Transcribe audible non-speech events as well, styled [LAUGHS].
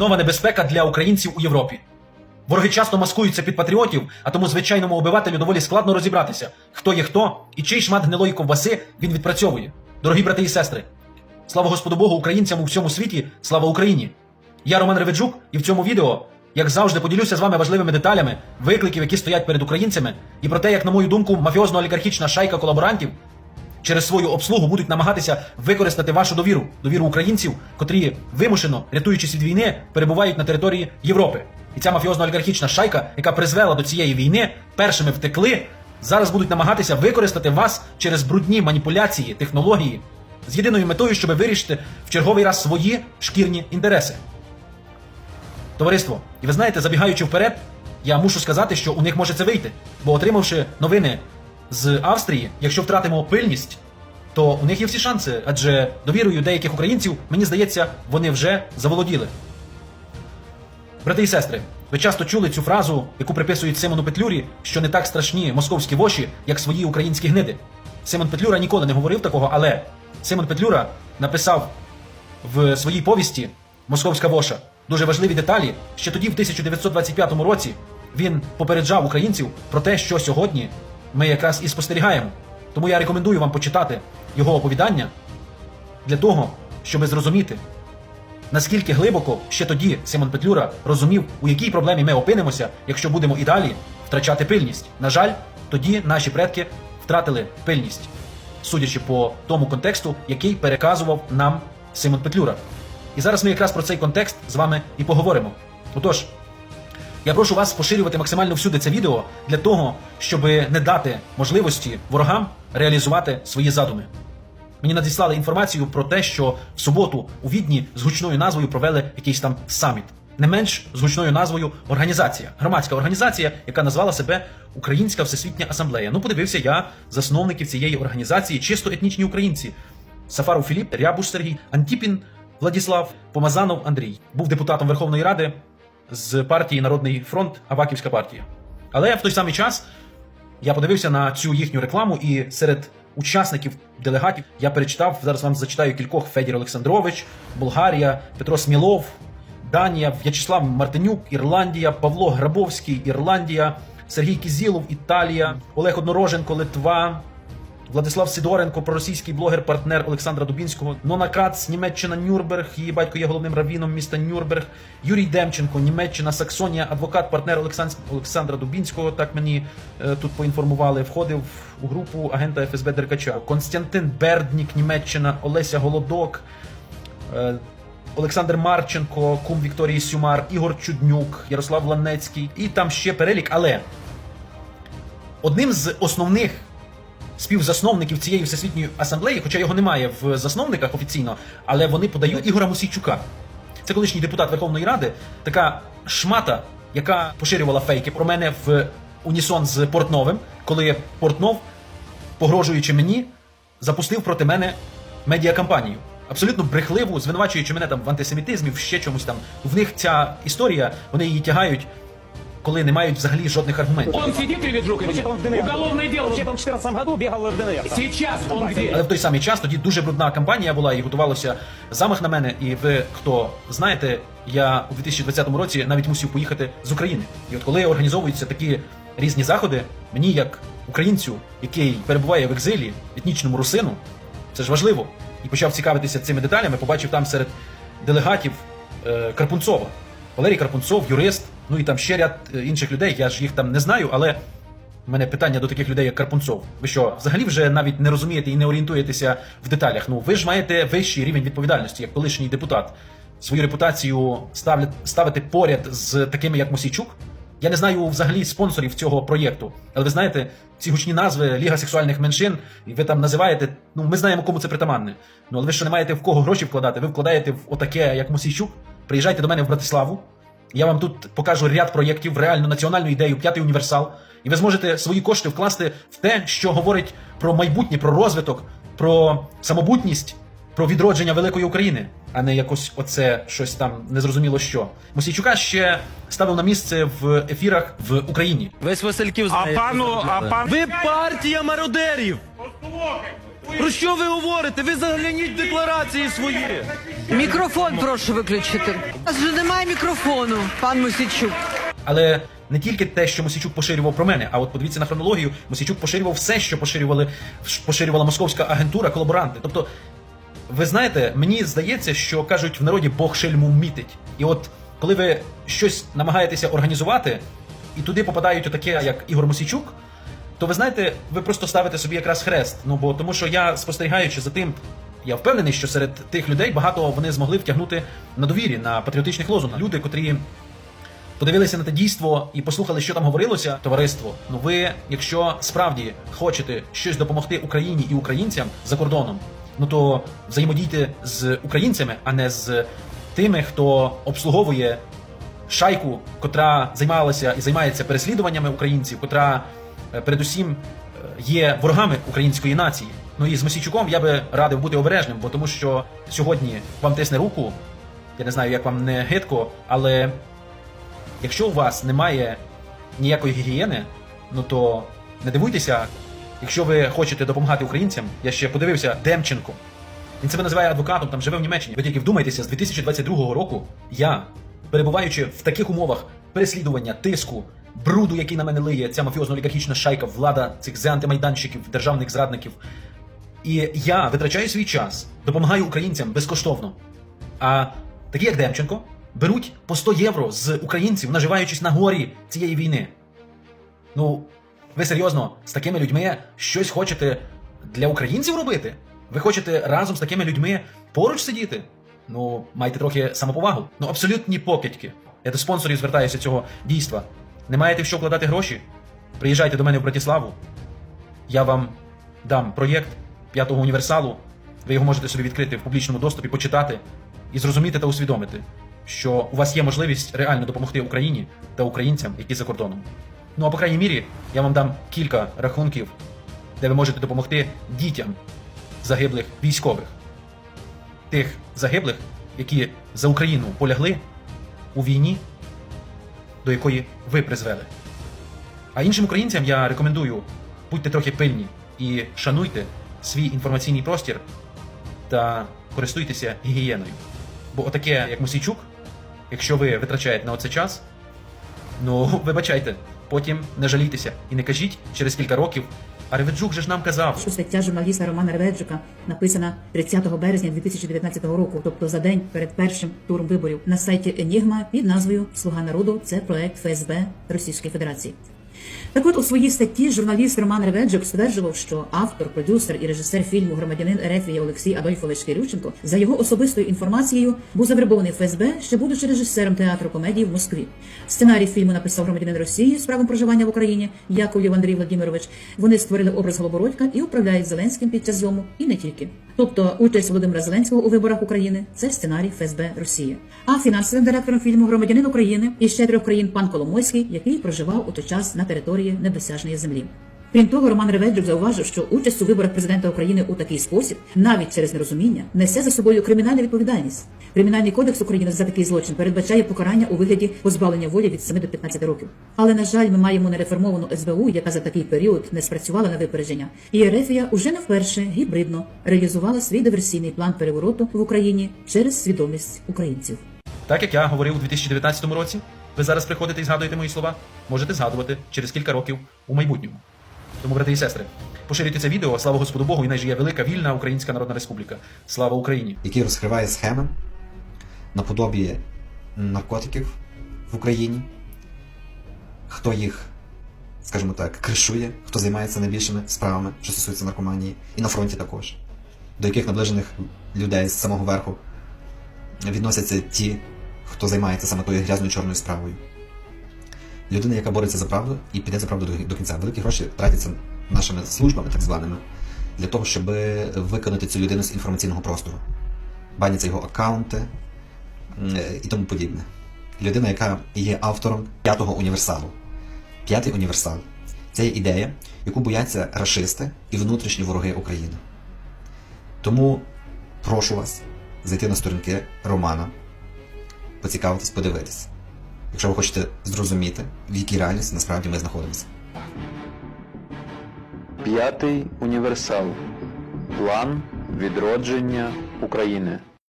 Нова небезпека для українців у Європі. Вороги часто маскуються під патріотів, а тому звичайному обивателю доволі складно розібратися, хто є хто і чий шмат гнилої ковбаси він відпрацьовує. Дорогі брати і сестри, слава Господу Богу, українцям у всьому світі, слава Україні! Я Роман Реведжук, і в цьому відео, як завжди, поділюся з вами важливими деталями, викликів, які стоять перед українцями, і про те, як, на мою думку, мафіозно-олігархічна шайка колаборантів через свою обслугу будуть намагатися використати вашу довіру, довіру українців, котрі вимушено, рятуючись від війни, перебувають на території Європи. І ця мафіозно-олігархічна шайка, яка призвела до цієї війни, першими втекли, зараз будуть намагатися використати вас через брудні маніпуляції, технології з єдиною метою, щоб вирішити в черговий раз свої шкірні інтереси. Товариство, і ви знаєте, забігаючи вперед, я мушу сказати, що у них може це вийти. Бо отримавши новини з Австрії, якщо втратимо пильність, то у них є всі шанси, адже довірою деяких українців, мені здається, вони вже заволоділи. Брати і сестри, ви часто чули цю фразу, яку приписують Симону Петлюрі, що не так страшні московські воші, як свої українські гниди. Симон Петлюра ніколи не говорив такого, але Симон Петлюра написав в своїй повісті Московська воша дуже важливі деталі. Ще тоді, в 1925 році, він попереджав українців про те, що сьогодні ми якраз і спостерігаємо. Тому я рекомендую вам почитати його оповідання для того, щоб зрозуміти, наскільки глибоко ще тоді Симон Петлюра розумів, у якій проблемі ми опинимося, якщо будемо і далі втрачати пильність. На жаль, тоді наші предки втратили пильність, судячи по тому контексту, який переказував нам Симон Петлюра. І зараз ми якраз про цей контекст з вами і поговоримо. Отож, я прошу вас поширювати максимально всюди це відео для того, щоб не дати можливості ворогам реалізувати свої задуми. Мені надіслали інформацію про те, що в суботу у Відні з гучною назвою провели якийсь там саміт. Не менш з гучною назвою організація, громадська організація, яка назвала себе Українська Всесвітня Асамблея. Ну, подивився я засновників цієї організації, чисто етнічні українці. Сафаров Філіп, Рябуш Сергій, Антіпін Владіслав, Помазанов Андрій. Був депутатом Верховної Ради з партії Народний фронт, Аваківська партія. Але в той самий час я подивився на цю їхню рекламу, і серед учасників делегатів я перечитав зараз вам зачитаю кількох Федір Олександрович, Болгарія, Петро Смілов, Данія, В'ячеслав Мартинюк, Ірландія, Павло Грабовський, Ірландія, Сергій Кізілов, Італія, Олег Однороженко, Литва. Владислав Сидоренко, проросійський блогер, партнер Олександра Дубінського, Нона Кац, Німеччина, Нюрнберг, її батько є головним раввіном міста Нюрнберг, Юрій Демченко, Німеччина, Саксонія, адвокат, партнер Олексан- Олександра Дубінського. Так мені е, тут поінформували. Входив у групу агента ФСБ Деркача. Константин Берднік, Німеччина, Олеся Голодок. е, Олександр Марченко, кум Вікторії Сюмар, Ігор Чуднюк, Ярослав Ланецький і там ще перелік. Але одним з основних співзасновників цієї всесвітньої асамблеї, хоча його немає в засновниках офіційно, але вони подають Ігора Мусійчука. Це колишній депутат Верховної Ради, така шмата, яка поширювала фейки про мене в унісон з Портновим, коли Портнов, погрожуючи мені, запустив проти мене медіакампанію. Абсолютно брехливу, звинувачуючи мене там в антисемітизмі, в ще чомусь там. В них ця історія, вони її тягають, коли не мають взагалі жодних аргументів. Он сидит, Реведжук, или нет? Вообще-то он в ДНР. Уголовное дело. Вообще-то он в 2014 году бегал в ДНР. Сейчас он где? Але в той самий час тоді дуже брудна кампанія була і готувалося замах на мене. І ви хто знаєте, я у 2020 році навіть мусив поїхати з України. І от коли організовуються такі різні заходи, мені як українцю, який перебуває в екзилі, етнічному русину, це ж важливо. І почав цікавитися цими деталями. Побачив там серед делегатів е, Карпунцова. Валерій Карпунцов, юрист, ну і там ще ряд е, інших людей. Я ж їх там не знаю, але у мене питання до таких людей, як Карпунцов. Ви що, взагалі вже навіть не розумієте і не орієнтуєтеся в деталях? Ну ви ж маєте вищий рівень відповідальності, як колишній депутат. Свою репутацію ставлять, ставити поряд з такими, як Мосійчук. Я не знаю взагалі спонсорів цього проєкту, але ви знаєте, ці гучні назви Ліга сексуальних меншин, і ви там називаєте. Ну ми знаємо, кому це притаманне. Ну але ви що не маєте в кого гроші вкладати? Ви вкладаєте в отаке, як Мосійчук. Приїжджайте до мене в Братиславу. Я вам тут покажу ряд проєктів, реальну національну ідею, п'ятий універсал. І ви зможете свої кошти вкласти в те, що говорить про майбутнє, про розвиток, про самобутність, про відродження великої України, а не якось оце щось там незрозуміло що. Мосійчука ще ставив на місце в ефірах в Україні. Весь Васильків А пану, а пан Ви партія мародерів! Про що ви говорите? Ви загляніть в декларації свої. Мікрофон прошу виключити. У нас же немає мікрофону, пан Мосійчук. Але не тільки те, що Мосійчук поширював про мене, а от подивіться на хронологію, Мосійчук поширював все, що поширювали поширювала московська агентура, колаборанти. Тобто, ви знаєте, мені здається, що кажуть в народі Бог шельму мітить. І от коли ви щось намагаєтеся організувати, і туди попадають отаке, як Ігор Мосійчук, то ви знаєте, ви просто ставите собі якраз хрест. Ну бо тому, що я спостерігаючи за тим, я впевнений, що серед тих людей багато вони змогли втягнути на довірі, на патріотичних лозунгах. Люди, котрі подивилися на те дійство і послухали, що там говорилося, товариство. Ну ви, якщо справді хочете щось допомогти Україні і українцям за кордоном, ну то взаємодійте з українцями, а не з тими, хто обслуговує шайку, котра займалася і займається переслідуваннями українців, котра передусім е, є ворогами української нації. Ну і з Мосійчуком я би радив бути обережним, бо тому що сьогодні вам тисне руку. Я не знаю, як вам не гидко, але якщо у вас немає ніякої гігієни, ну то не дивуйтеся, якщо ви хочете допомагати українцям. Я ще подивився Демченко. Він себе називає адвокатом, там живе в Німеччині. Ви тільки вдумайтеся, з 2022 року я, перебуваючи в таких умовах переслідування, тиску, бруду, який на мене лиє, ця мафіозно-олігархічна шайка, влада цих зе антимайданщиків, державних зрадників. І я витрачаю свій час, допомагаю українцям безкоштовно. А такі, як Демченко, беруть по 100 євро з українців, наживаючись на горі цієї війни. Ну, ви серйозно з такими людьми щось хочете для українців робити? Ви хочете разом з такими людьми поруч сидіти? Ну, майте трохи самоповагу. Ну, абсолютні покидьки. Я до спонсорів звертаюся цього дійства. Не маєте в що вкладати гроші? Приїжджайте до мене в Братиславу. Я вам дам проєкт п'ятого універсалу. Ви його можете собі відкрити в публічному доступі, почитати і зрозуміти та усвідомити, що у вас є можливість реально допомогти Україні та українцям, які за кордоном. Ну а по крайній мірі, я вам дам кілька рахунків, де ви можете допомогти дітям загиблих військових, тих загиблих, які за Україну полягли у війні, до якої ви призвели. А іншим українцям я рекомендую будьте трохи пильні і шануйте свій інформаційний простір та користуйтеся гігієною. Бо отаке, як Мусійчук, якщо ви витрачаєте на оце час, ну [LAUGHS] вибачайте, потім не жалійтеся і не кажіть через кілька років. А Реведжук же ж нам казав. що стаття журналіста Романа Реведжика написана 30 березня 2019 року, тобто за день перед першим туром виборів на сайті Енігма під назвою Слуга народу це проект ФСБ Російської Федерації. Так от у своїй статті журналіст Роман Реведжик стверджував, що автор, продюсер і режисер фільму Громадянин Ерефія Олексій Адольфович Кирюченко за його особистою інформацією був завербований ФСБ, ще будучи режисером театру комедії в Москві. Сценарій фільму написав громадянин Росії з правом проживання в Україні Яковлєв Андрій Владимирович. Вони створили образ Голобородька і управляють Зеленським під час зйому, і не тільки. Тобто участь Володимира Зеленського у виборах України це сценарій ФСБ Росія. А фінансовим директором фільму громадянин України і ще трьох країн пан Коломойський, який проживав у той час на території недосяжної землі. Крім того, Роман Реведжик зауважив, що участь у виборах президента України у такий спосіб, навіть через нерозуміння, несе за собою кримінальну відповідальність. Кримінальний кодекс України за такий злочин передбачає покарання у вигляді позбавлення волі від 7 до 15 років. Але на жаль, ми маємо нереформовану СБУ, яка за такий період не спрацювала на випередження. І Ерефія уже не вперше гібридно реалізувала свій диверсійний план перевороту в Україні через свідомість українців. Так як я говорив у 2019 році, ви зараз приходите і згадуєте мої слова, можете згадувати через кілька років у майбутньому. Тому, брати і сестри, поширюйте це відео. Слава Господу Богу, і най жиє велика вільна Українська Народна Республіка. Слава Україні! який розкриває схеми наподобі наркотиків в Україні, хто їх, скажімо так, кришує, хто займається найбільшими справами, що стосується наркоманії, і на фронті також, до яких наближених людей з самого верху відносяться ті, хто займається саме тою грязною чорною справою. Людина, яка бореться за правду і піде за правду до, до кінця. Великі гроші тратяться нашими службами, так званими, для того, щоб виконати цю людину з інформаційного простору баняться його аккаунти і тому подібне. Людина, яка є автором п'ятого універсалу. П'ятий універсал це є ідея, яку бояться рашисти і внутрішні вороги України. Тому прошу вас зайти на сторінки Романа, поцікавитись, подивитись, якщо ви хочете зрозуміти, в якій реальності насправді ми знаходимося. П'ятий універсал. План відродження України.